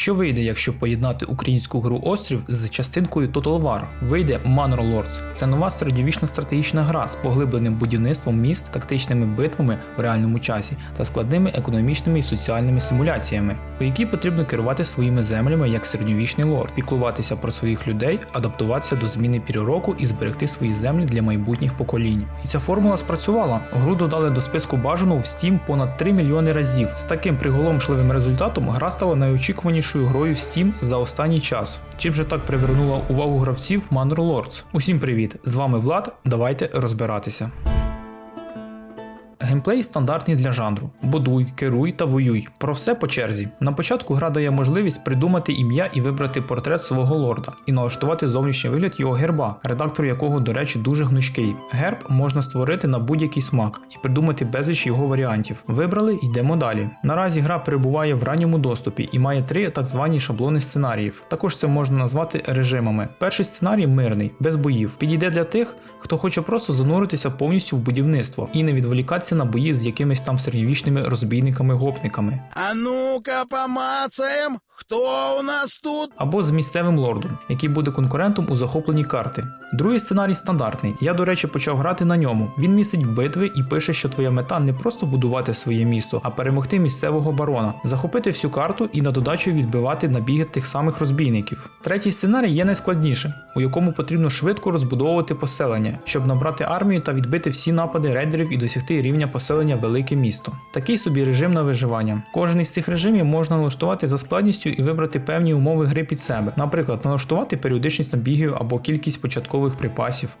Що вийде, якщо поєднати українську гру Острів з частинкою Total War? Вийде Manor Lords. Це нова середньовічна стратегічна гра з поглибленим будівництвом міст, тактичними битвами в реальному часі та складними економічними і соціальними симуляціями, у якій потрібно керувати своїми землями як середньовічний лорд, піклуватися про своїх людей, адаптуватися до зміни пір року і зберегти свої землі для майбутніх поколінь. І ця формула спрацювала. Гру додали до списку бажаного в Steam понад 3 мільйони разів. З таким приголомшливим результатом гра стала найочікуванішою грою в Steam за останній час. Чим же так привернула увагу гравців Manor Lords? Усім привіт! З вами Влад. Давайте розбиратися. Геймплей стандартний для жанру: будуй, керуй та воюй. Про все по черзі. На початку гра дає можливість придумати ім'я і вибрати портрет свого лорда, і налаштувати зовнішній вигляд його герба, редактор якого, до речі, дуже гнучкий. Герб можна створити на будь-який смак і придумати безліч його варіантів. Вибрали, йдемо далі. Наразі гра перебуває в ранньому доступі і має три так звані шаблони сценаріїв. Також це можна назвати режимами. Перший сценарій мирний, без боїв. Підійде для тих, хто хоче просто зануритися повністю в будівництво і не відволікатися на бої з якимись там середньовічними розбійниками-гопниками. А ну-ка помацаем, кто у нас тут? або з місцевим лордом, який буде конкурентом у захопленні карти. Другий сценарій стандартний. Я, до речі, почав грати на ньому. Він містить битви і пише, що твоя мета не просто будувати своє місто, а перемогти місцевого барона, захопити всю карту і на додачу відбивати набіги тих самих розбійників. Третій сценарій є найскладнішим, у якому потрібно швидко розбудовувати поселення, щоб набрати армію та відбити всі напади рейдерів і досягти рівня поселення велике місто. Такий собі режим на виживання. Кожен із цих режимів можна налаштувати за складністю і вибрати певні умови гри під себе, наприклад, налаштувати періодичність набігів або кількість початкових припасів.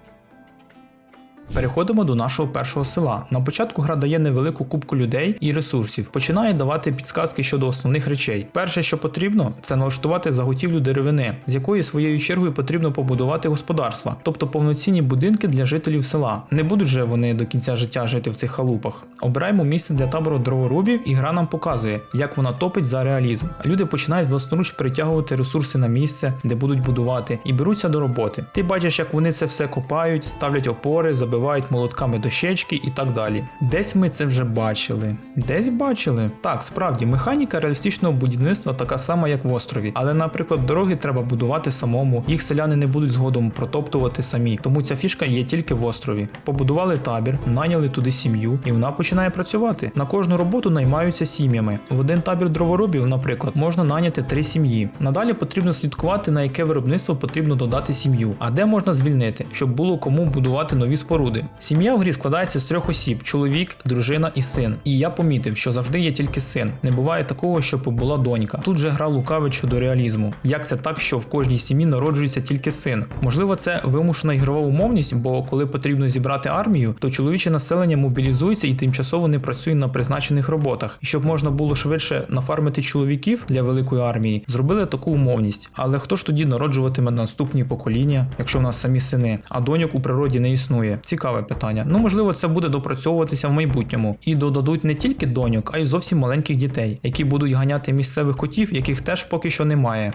Переходимо до нашого першого села. На початку гра дає невелику кубку людей і ресурсів, починає давати підсказки щодо основних речей. Перше, що потрібно, це налаштувати заготівлю деревини, з якої своєю чергою потрібно побудувати господарства, тобто повноцінні будинки для жителів села. Не будуть же вони до кінця життя жити в цих халупах. Обираємо місце для табору дроворубів, і гра нам показує, як вона топить за реалізм. Люди починають власноруч перетягувати ресурси на місце, де будуть будувати, і беруться до роботи. Ти бачиш, як вони це все копають, ставлять опори, забивають молотками дощечки і так далі. Десь ми це вже бачили. Десь бачили. Так, справді, механіка реалістичного будівництва така сама, як в острові. Але, наприклад, дороги треба будувати самому, їх селяни не будуть згодом протоптувати самі. Тому ця фішка є тільки в острові. Побудували табір, найняли туди сім'ю, і вона починає працювати. На кожну роботу наймаються сім'ями. В один табір дроворубів, наприклад, можна найняти три сім'ї. Надалі потрібно слідкувати, на яке виробництво потрібно додати сім'ю, а де можна звільнити, щоб було кому будувати нові споруди. Сім'я в грі складається з трьох осіб: чоловік, дружина і син. І я помітив, що завжди є тільки син. Не буває такого, щоб була донька. Тут же гра лукавить щодо реалізму. Як це так, що в кожній сім'ї народжується тільки син? Можливо, це вимушена ігрова умовність, бо коли потрібно зібрати армію, то чоловіче населення мобілізується і тимчасово не працює на призначених роботах. І щоб можна було швидше нафармити чоловіків для великої армії, зробили таку умовність. Але хто ж тоді народжуватиме наступні покоління, якщо в нас самі сини, а доньок у природі не існує? Цікаве питання. Ну можливо, це буде допрацьовуватися в майбутньому і додадуть не тільки доньок, а й зовсім маленьких дітей, які будуть ганяти місцевих котів, яких теж поки що немає.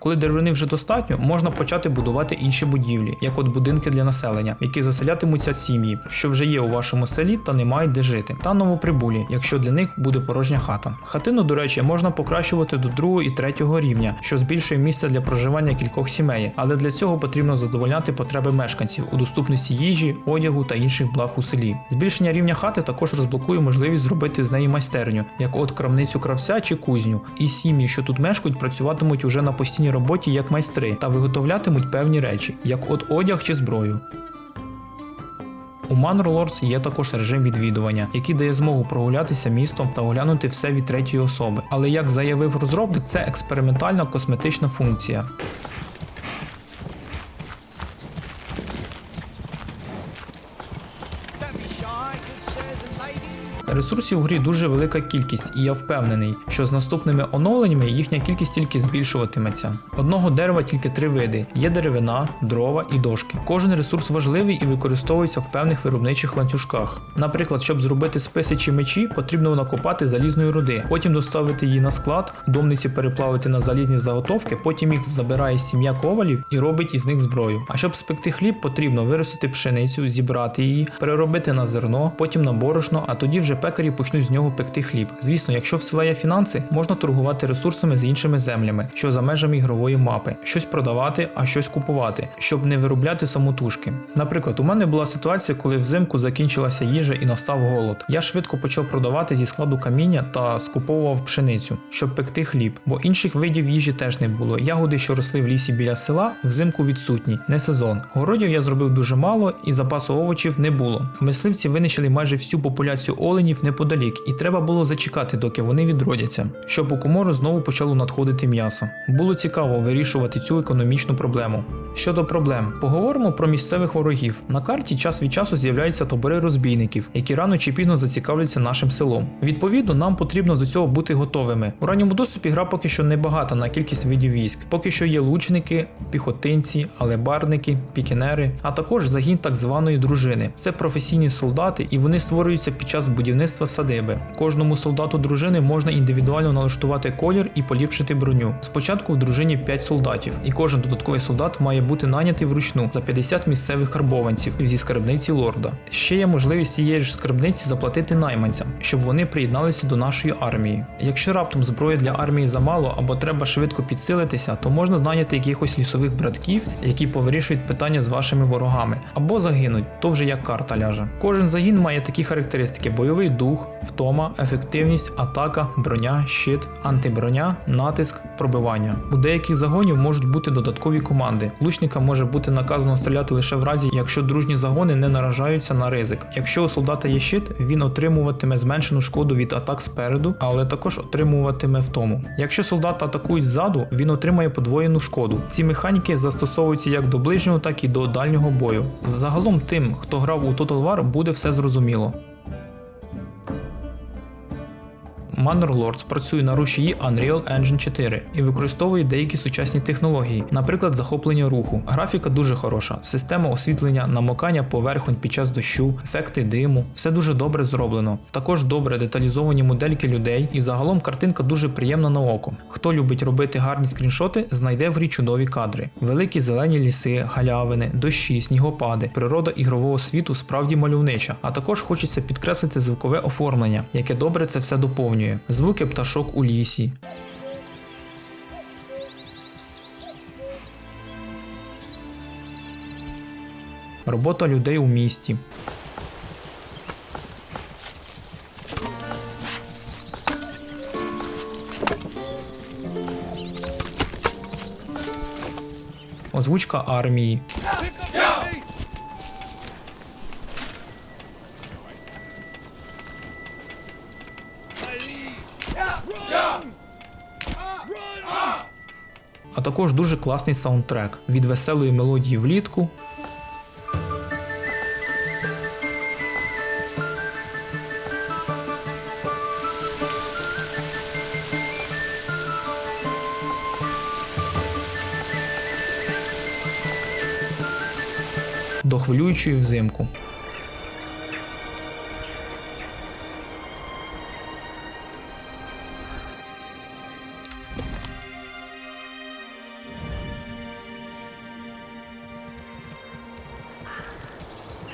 Коли деревини вже достатньо, можна почати будувати інші будівлі, як от будинки для населення, які заселятимуться сім'ї, що вже є у вашому селі та не мають де жити, та новоприбулі, якщо для них буде порожня хата. Хатину, до речі, можна покращувати до другого і третього рівня, що збільшує місце для проживання кількох сімей, але для цього потрібно задовольняти потреби мешканців у доступності їжі, одягу та інших благ у селі. Збільшення рівня хати також розблокує можливість зробити з неї майстерню, як от крамницю кравця чи кузню. І сім'ї, що тут мешкають, працюватимуть уже на постійній роботі як майстри та виготовлятимуть певні речі, як от одяг чи зброю. У Manor Lords є також режим відвідування, який дає змогу прогулятися містом та оглянути все від третьої особи. Але як заявив розробник, це експериментальна косметична функція. Ресурсів у грі дуже велика кількість, і я впевнений, що з наступними оновленнями їхня кількість тільки збільшуватиметься. Одного дерева тільки три види: є деревина, дрова і дошки. Кожен ресурс важливий і використовується в певних виробничих ланцюжках. Наприклад, щоб зробити списи чи мечі, потрібно накопати залізної руди, потім доставити її на склад, домниці переплавити на залізні заготовки, потім їх забирає сім'я ковалів і робить із них зброю. А щоб спекти хліб, потрібно виростити пшеницю, зібрати її, переробити на зерно, потім на борошно, а тоді вже пекарі почнуть з нього пекти хліб. Звісно, якщо в села є фінанси, можна торгувати ресурсами з іншими землями, що за межами ігрової мапи, щось продавати, а щось купувати, щоб не виробляти самотужки. Наприклад, у мене була ситуація, коли взимку закінчилася їжа і настав голод. Я швидко почав продавати зі складу каміння та скуповував пшеницю, щоб пекти хліб, бо інших видів їжі теж не було. Ягоди, що росли в лісі біля села, взимку відсутні, не сезон. Городів я зробив дуже мало і запасу овочів не було. Мисливці винищили майже всю популяцію оленів неподалік, і треба було зачекати, доки вони відродяться, щоб у комору знову почало надходити м'ясо. Було цікаво вирішувати цю економічну проблему. Щодо проблем, поговоримо про місцевих ворогів. На карті час від часу з'являються табори розбійників, які рано чи пізно зацікавляться нашим селом. Відповідно, нам потрібно до цього бути готовими. У ранньому доступі гра поки що не багата на кількість видів військ. Поки що є лучники, піхотинці, алебарники, пікінери, а також загін так званої дружини. Це професійні солдати, і вони створюються під час будівництва садиби. Кожному солдату дружини можна індивідуально налаштувати колір і поліпшити броню. Спочатку в дружині 5 солдатів, і кожен додатковий солдат має бути нанятий вручну за 50 місцевих карбованців зі скарбниці лорда. Ще є можливість цієї ж скарбниці заплатити найманцям, щоб вони приєдналися до нашої армії. Якщо раптом зброї для армії замало або треба швидко підсилитися, то можна наняти якихось лісових братків, які повирішують питання з вашими ворогами, або загинуть, то вже як карта ляже. Кожен загін має такі характеристики: бойовий дух, втома, ефективність, атака, броня, щит, антиброня, натиск, пробивання. У деяких загонів можуть бути додаткові команди. Лучника може бути наказано стріляти лише в разі, якщо дружні загони не наражаються на ризик. Якщо у солдата є щит, він отримуватиме зменшену шкоду від атак спереду, але також отримуватиме втому. Якщо солдата атакують ззаду, він отримає подвоєну шкоду. Ці механіки застосовуються як до ближнього, так і до дальнього бою. Загалом тим, хто грав у Total War, буде все зрозуміло. Manor Lords працює на рушії Unreal Engine 4 і використовує деякі сучасні технології, наприклад, захоплення руху. Графіка дуже хороша, система освітлення, намокання поверхонь під час дощу, ефекти диму, все дуже добре зроблено. Також добре деталізовані модельки людей, і загалом картинка дуже приємна на око. Хто любить робити гарні скріншоти, знайде в грі чудові кадри. Великі зелені ліси, галявини, дощі, снігопади, природа ігрового світу справді мальовнича, а також хочеться підкреслити звукове оформлення, яке добре це все доповнює. Звуки пташок у лісі. Робота людей у місті. Озвучка армії. А також дуже класний саундтрек від веселої мелодії влітку. До хвилюючої взимку.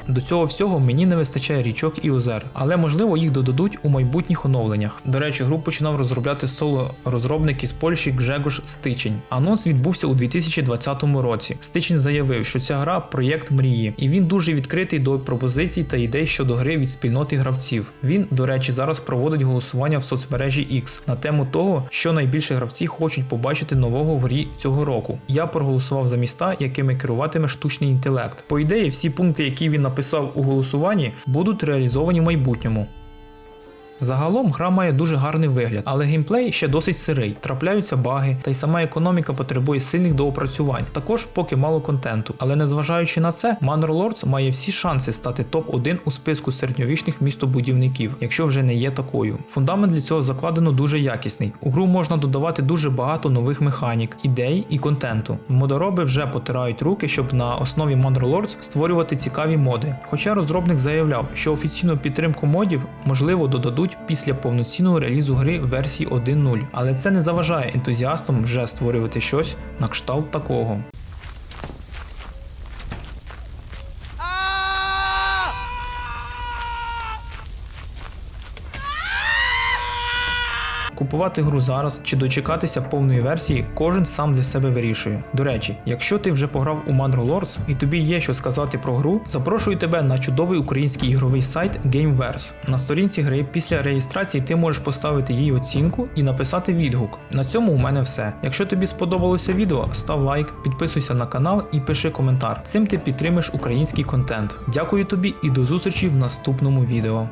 До цього всього мені не вистачає річок і озер, але можливо їх додадуть у майбутніх оновленнях. До речі, гру починав розробляти соло розробник із Польщі Гжегош Стичень. Анонс відбувся у 2020 році. Стичень заявив, що ця гра проєкт мрії, і він дуже відкритий до пропозицій та ідей щодо гри від спільноти гравців. Він, до речі, зараз проводить голосування в соцмережі X на тему того, що найбільше гравці хочуть побачити нового в грі цього року. Я проголосував за міста, якими керуватиме штучний інтелект. По ідеї, всі пункти, які він написав у голосуванні, будуть реалізовані в майбутньому. Загалом гра має дуже гарний вигляд, але геймплей ще досить сирий, трапляються баги, та й сама економіка потребує сильних доопрацювань. Також поки мало контенту. Але незважаючи на це, Manor Lords має всі шанси стати топ-1 у списку середньовічних містобудівників, якщо вже не є такою. Фундамент для цього закладено дуже якісний. У гру можна додавати дуже багато нових механік, ідей і контенту. Модороби вже потирають руки, щоб на основі Manor Lords створювати цікаві моди. Хоча розробник заявляв, що офіційну підтримку модів можливо додадуть після повноцінного релізу гри версії 1.0, але це не заважає ентузіастам вже створювати щось на кшталт такого. Купувати гру зараз чи дочекатися повної версії, кожен сам для себе вирішує. До речі, якщо ти вже пограв у Manro Lords і тобі є що сказати про гру, запрошую тебе на чудовий український ігровий сайт Gameverse. На сторінці гри після реєстрації ти можеш поставити їй оцінку і написати відгук. На цьому у мене все. Якщо тобі сподобалося відео, став лайк, підписуйся на канал і пиши коментар. Цим ти підтримиш український контент. Дякую тобі і до зустрічі в наступному відео.